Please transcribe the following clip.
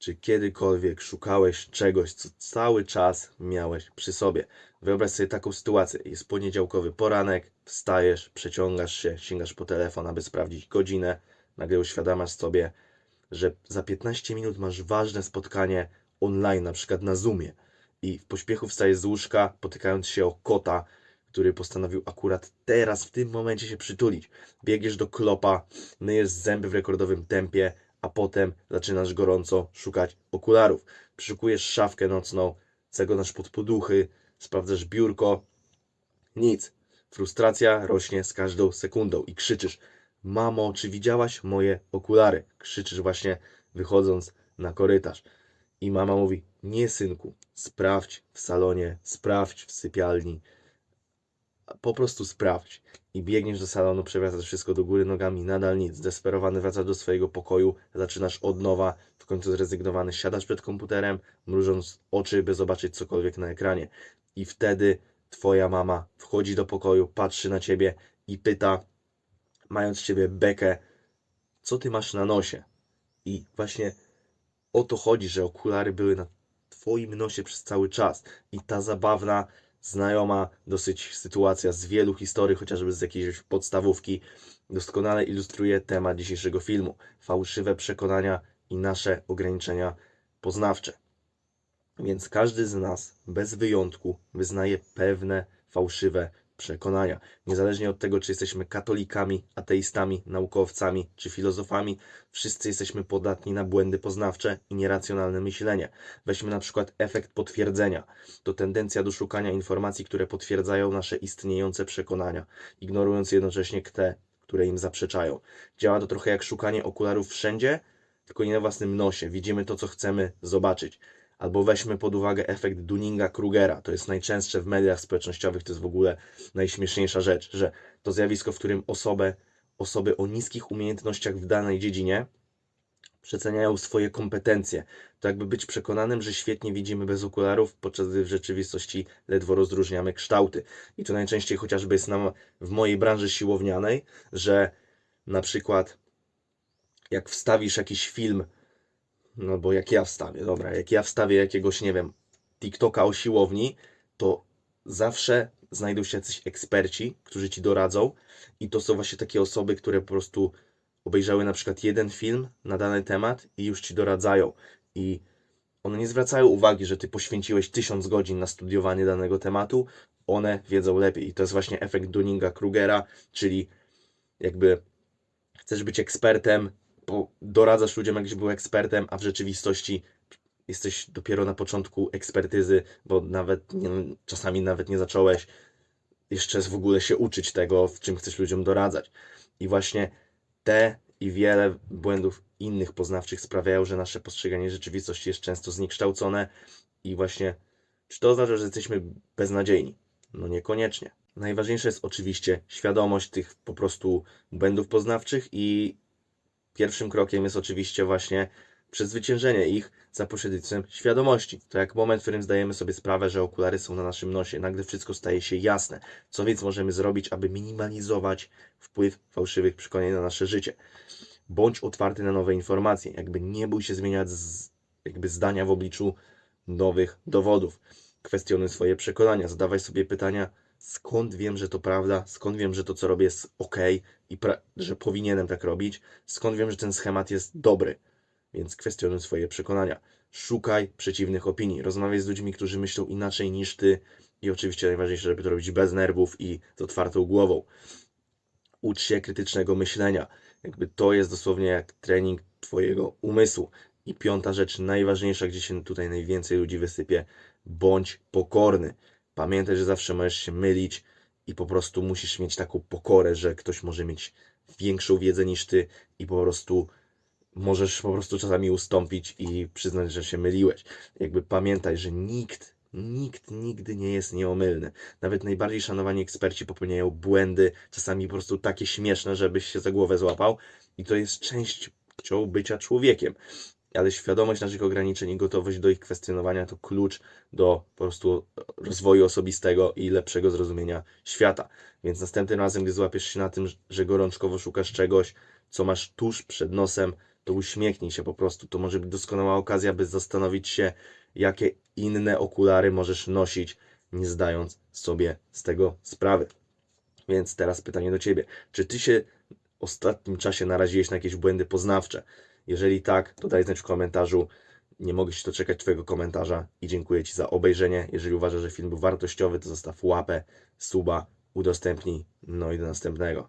Czy kiedykolwiek szukałeś czegoś, co cały czas miałeś przy sobie? Wyobraź sobie taką sytuację. Jest poniedziałkowy poranek, wstajesz, przeciągasz się, sięgasz po telefon, aby sprawdzić godzinę. Nagle uświadamiasz sobie, że za 15 minut masz ważne spotkanie online, na przykład na Zoomie. I w pośpiechu wstajesz z łóżka, potykając się o kota, który postanowił akurat teraz, w tym momencie się przytulić. Biegniesz do klopa, myjesz zęby w rekordowym tempie, a potem zaczynasz gorąco szukać okularów. Przeszukujesz szafkę nocną, zaglądasz pod poduchy, sprawdzasz biurko. Nic. Frustracja rośnie z każdą sekundą i krzyczysz: Mamo, czy widziałaś moje okulary? Krzyczysz właśnie wychodząc na korytarz. I mama mówi: Nie, synku, sprawdź w salonie, sprawdź w sypialni. Po prostu sprawdź. I biegniesz do salonu, przewracasz wszystko do góry nogami, nadal nic. Zdesperowany wracasz do swojego pokoju, zaczynasz od nowa, w końcu zrezygnowany siadasz przed komputerem, mrużąc oczy, by zobaczyć cokolwiek na ekranie. I wtedy twoja mama wchodzi do pokoju, patrzy na ciebie i pyta, mając ciebie bekę, co ty masz na nosie? I właśnie o to chodzi, że okulary były na twoim nosie przez cały czas. I ta zabawna, znajoma dosyć sytuacja z wielu historii, chociażby z jakiejś podstawówki, doskonale ilustruje temat dzisiejszego filmu. Fałszywe przekonania i nasze ograniczenia poznawcze. Więc każdy z nas, bez wyjątku, wyznaje pewne fałszywe przekonania. Niezależnie od tego, czy jesteśmy katolikami, ateistami, naukowcami czy filozofami, wszyscy jesteśmy podatni na błędy poznawcze i nieracjonalne myślenie. Weźmy na przykład efekt potwierdzenia. To tendencja do szukania informacji, które potwierdzają nasze istniejące przekonania, ignorując jednocześnie te, które im zaprzeczają. Działa to trochę jak szukanie okularów wszędzie, tylko nie na własnym nosie. Widzimy to, co chcemy zobaczyć. Albo weźmy pod uwagę efekt Dunninga-Krugera. To jest najczęstsze w mediach społecznościowych, to jest w ogóle najśmieszniejsza rzecz, że to zjawisko, w którym osobę, osoby o niskich umiejętnościach w danej dziedzinie przeceniają swoje kompetencje. To jakby być przekonanym, że świetnie widzimy bez okularów, podczas gdy w rzeczywistości ledwo rozróżniamy kształty. I to najczęściej chociażby jest nam w mojej branży siłownianej, że na przykład jak wstawisz jakiś film, no bo jak ja wstawię, dobra, jak ja wstawię jakiegoś, nie wiem, TikToka o siłowni, to zawsze znajdą się jacyś eksperci, którzy ci doradzą i to są właśnie takie osoby, które po prostu obejrzały na przykład jeden film na dany temat i już ci doradzają. I one nie zwracają uwagi, że ty poświęciłeś tysiąc godzin na studiowanie danego tematu, one wiedzą lepiej. I to jest właśnie efekt Dunninga-Krugera, czyli jakby chcesz być ekspertem, doradzasz ludziom, jakbyś był ekspertem, a w rzeczywistości jesteś dopiero na początku ekspertyzy, bo nawet nie, czasami nawet nie zacząłeś jeszcze w ogóle się uczyć tego, w czym chcesz ludziom doradzać. I właśnie te i wiele błędów innych poznawczych sprawiają, że nasze postrzeganie rzeczywistości jest często zniekształcone i właśnie czy to oznacza, że jesteśmy beznadziejni? No niekoniecznie. Najważniejsza jest oczywiście świadomość tych po prostu błędów poznawczych i pierwszym krokiem jest oczywiście właśnie przezwyciężenie ich za pośrednictwem świadomości. To jak moment, w którym zdajemy sobie sprawę, że okulary są na naszym nosie, nagle wszystko staje się jasne. Co więc możemy zrobić, aby minimalizować wpływ fałszywych przekonań na nasze życie? Bądź otwarty na nowe informacje, jakby nie bój się zmieniać z, jakby zdania w obliczu nowych dowodów. Kwestionuj swoje przekonania, zadawaj sobie pytania, skąd wiem, że to prawda, skąd wiem, że to, co robię, jest ok i że powinienem tak robić, skąd wiem, że ten schemat jest dobry. Więc kwestionuj swoje przekonania. Szukaj przeciwnych opinii. Rozmawiaj z ludźmi, którzy myślą inaczej niż ty. I oczywiście najważniejsze, żeby to robić bez nerwów i z otwartą głową. Ucz się krytycznego myślenia. Jakby to jest dosłownie jak trening twojego umysłu. I piąta rzecz, najważniejsza, gdzie się tutaj najwięcej ludzi wysypie, bądź pokorny. Pamiętaj, że zawsze możesz się mylić i po prostu musisz mieć taką pokorę, że ktoś może mieć większą wiedzę niż ty i po prostu możesz po prostu czasami ustąpić i przyznać, że się myliłeś. Jakby pamiętaj, że nikt, nikt nigdy nie jest nieomylny. Nawet najbardziej szanowani eksperci popełniają błędy, czasami po prostu takie śmieszne, żebyś się za głowę złapał. I to jest częścią bycia człowiekiem. Ale świadomość naszych ograniczeń i gotowość do ich kwestionowania to klucz do po prostu rozwoju osobistego i lepszego zrozumienia świata. Więc następnym razem, gdy złapiesz się na tym, że gorączkowo szukasz czegoś, co masz tuż przed nosem, to uśmiechnij się po prostu. To może być doskonała okazja, by zastanowić się, jakie inne okulary możesz nosić, nie zdając sobie z tego sprawy. Więc teraz pytanie do Ciebie. Czy Ty się w ostatnim czasie naraziłeś na jakieś błędy poznawcze? Jeżeli tak, to daj znać w komentarzu. Nie mogę się doczekać Twojego komentarza i dziękuję Ci za obejrzenie. Jeżeli uważasz, że film był wartościowy, to zostaw łapę, suba, udostępnij. No i do następnego.